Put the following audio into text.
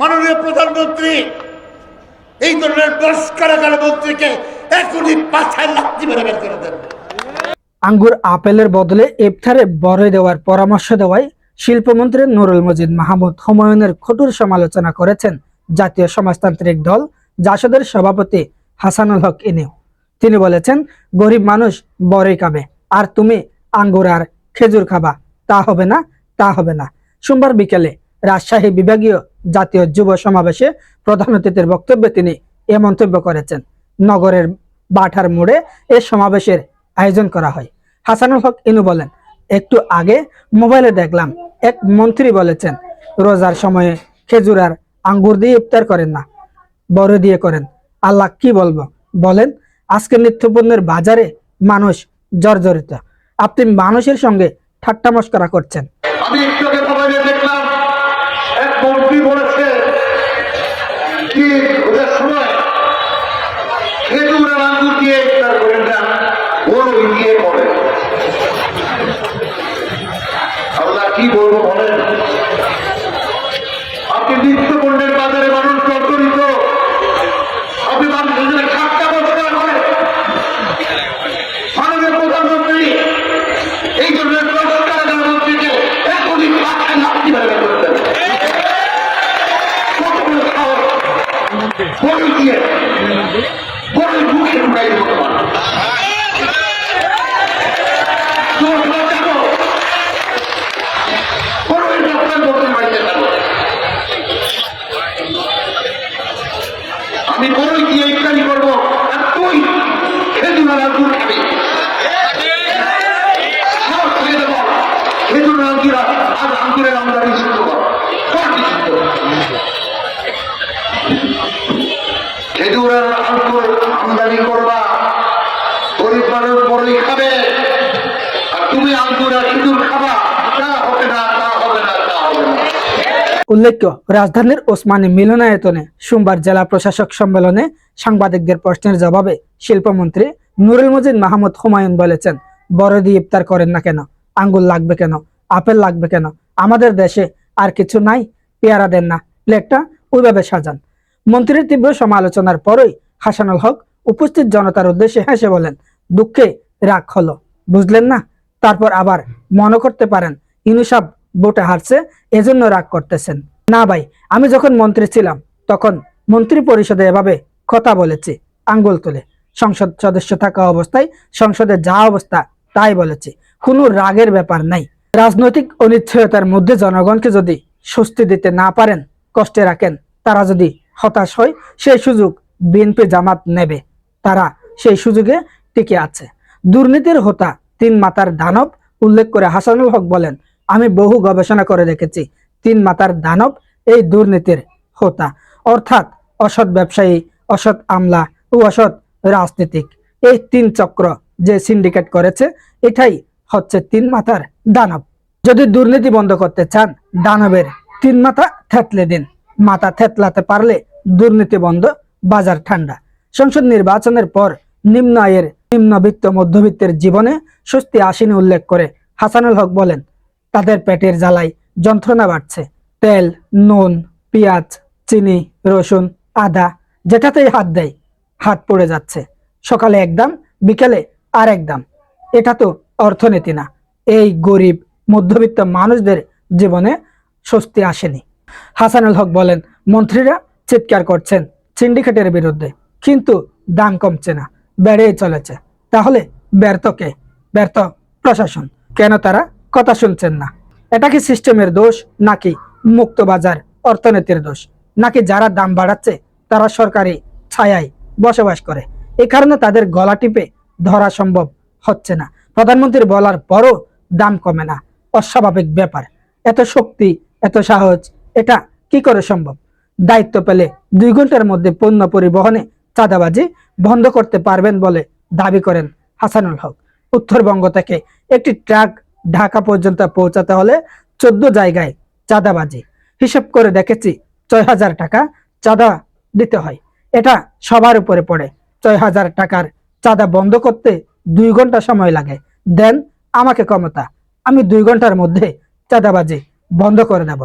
মাননীয় প্রধানমন্ত্রী, এই ধরনের দশ কারাগার মন্ত্রীকে এখনই পাছায় লাথি মেরে বের করে দেন। আঙ্গুর আপেলের বদলে ইফতারে বড়ই দেওয়ার পরামর্শ দেওয়ায় শিল্পমন্ত্রী নুরুল মজিদ মাহমুদ হুমায়ুনের কঠোর সমালোচনা করেছেন জাতীয় সমাজতান্ত্রিক দল জাসদের সভাপতি হাসানুল হক ইনিও। তিনি বলেছেন, গরিব মানুষ বড়ই খাবে, আর তুমি আঙ্গুর আর খেজুর খাবা। তা হবে না, তা হবে না। সোমবার বিকেলে রাজশাহী বিভাগীয় জাতীয় যুব সমাবেশে প্রধান অতিথির বক্তব্যে তিনি এ মন্তব্য করেছেন। নগরের বাঠার মোড়ে এ সমাবেশের আয়োজন করা হয়। হাসানুল হক ইনু বলেন, একটু আগে মোবাইলে দেখলাম, এক মন্ত্রী বলেছেন, রোজার সময়ে খেজুর আর আঙ্গুর দিয়ে ইফতার করেন না, বড় দিয়ে করেন। আল্লাহ কি বলব? বলেন, আজকে নিত্যপণ্যের বাজারে মানুষ জর্জরিত। আপনি মানুষের সঙ্গে ঠাট্টা মস্করা করছেন। আমি একটু আগে মোবাইলে দেখলাম এক মন্ত্রী বলেছে কি ওদের সময় খেজুর আর আঙ্গুর দিয়ে ইফতার করেন না বড়ই দিয়ে করে আল্লাহ কি বলব বলেন? আপনি নিত্য পণ্যের বাজারে মানুষ জর্জরিত আপনি মানুষের জন্য ঠাট্টা বসরা করেন মাননীয় প্রধানমন্ত্রী, এই সাহস। বড়ি দিয়ে খেজুর আর আঙ্গুর আমদানি করবা, গরিব মানুষ বড়ই খাবে, আর তুমি আঙ্গুর আর খেজুর খাবা তা হবে না উল্লেখ্য, রাজধানীর ওসমানী মিলনায়তনে সোমবার জেলা প্রশাসক সম্মেলনে সাংবাদিকদের প্রশ্নের জবাবে শিল্পমন্ত্রী নুরুল মজিদ মাহমুদ হুমায়ুন বলেছেন বড় দিয়ে ইফতার করেন না কেন? আঙ্গুল লাগবে কেন? আপেল লাগবে কেন? আমাদের দেশে আর কিছু নাই, পেয়ারা দেন না। প্লেটটা ওইভাবে সাজান। মন্ত্রীর তীব্র সমালোচনার পরই হাসানুল হক উপস্থিত জনতার উদ্দেশ্যে হেসে বলেন, দুঃখে রাগ হলো। বুঝলেন না? তারপর আবার মনে করতে পারেন ইনুসাব ভোটে হারছে, এজন্য রাগ করতেছেন। না ভাই, আমি যখন মন্ত্রী ছিলাম, তখন মন্ত্রী পরিষদে এভাবে কথা বলেছি, আঙ্গুল তুলে। সংসদ সদস্য থাকা অবস্থায় সংসদে যা অবস্থা, তাই বলেছি। কোনো রাগের ব্যাপার নাই। রাজনৈতিক অনিশ্চয়তার মধ্যে জনগণকে যদি স্বস্তি দিতে না পারেন, কষ্টে রাখেন, তারা যদি হতাশ হয় সেই সুযোগ বিএনপি জামাত নেবে। তারা সেই সুযোগে টিকে আছে। দুর্নীতির হোতা তিন মাতার দানব, উল্লেখ করে হাসানুল হক বলেন, আমি বহু গবেষণা করে দেখেছি, তিন মাতার দানব এই দুর্নীতির হোতা। অর্থাৎ অসৎ ব্যবসায়ী, অসৎ আমলা ও অসৎ রাজনীতিক। এই তিন চক্র যে সিন্ডিকেট করেছে, এটাই হচ্ছে তিন মাথার দানব। যদি দুর্নীতি বন্ধ করতে চান, দানবের তিন মাথা থেতলে দিন। মাথা থেতলাতে পারলে দুর্নীতি বন্ধ, বাজার ঠান্ডা। সংসদ নির্বাচনের পর নিম্ন আয়ের নিম্নবিত্ত মধ্যবিত্তের জীবনে স্বস্তি আসেনি উল্লেখ করে হাসানুল হক বলেন, তাদের পেটের জ্বালায় যন্ত্রণা বাড়ছে। তেল, নুন, পেঁয়াজ, চিনি, রসুন, আদা যেটাতেই হাত দেয়, হাত পড়ে যাচ্ছে। সকালে একদম বিকেলে আর একদম এটা তো অর্থনীতি না। এই গরিব, মধ্যবিত্ত মানুষদের জীবনে স্বস্তি আসেনি। হাসানুল হক বলেন, মন্ত্রীরা চিৎকার করছেন সিন্ডিকেটের বিরুদ্ধে, কিন্তু দাম কমছে না, বেড়েই চলেছে। তাহলে ব্যর্থ কে? ব্যর্থ প্রশাসন। কেন তারা কথা শুনছেন না? এটা কি সিস্টেমের দোষ, নাকি মুক্ত বাজার অর্থনীতির দোষ? নাকি যারা দাম বাড়াচ্ছে, তারা সরকারি ছায়ায় বসবাস করে? এই কারণে তাদের গলা টিপে ধরা সম্ভব হচ্ছে না। প্রধানমন্ত্রীর বলার পরও দাম কমে না। অস্বাভাবিক ব্যাপার। এত শক্তি, এত সাহস এটা কি করে সম্ভব? দায়িত্ব পেলে দুই ঘণ্টার মধ্যে পণ্য পরিবহনে চাঁদাবাজি বন্ধ করতে পারবেন বলে দাবি করেন হাসানুল হক। উত্তরবঙ্গ থেকে একটি ট্রাক ঢাকা পর্যন্ত পৌঁছাতে হলে চোদ্দ জায়গায় চাঁদাবাজি। হিসেব করে দেখেছি ছয় হাজার টাকা চাঁদা দিতে হয়। এটা সবার উপরে পড়ে। ছয় হাজার টাকার চাঁদা বন্ধ করতে দুই ঘণ্টা সময় লাগে। দেন আমাকে ক্ষমতা। আমি দুই ঘণ্টার মধ্যে চাঁদাবাজি বন্ধ করে দেব।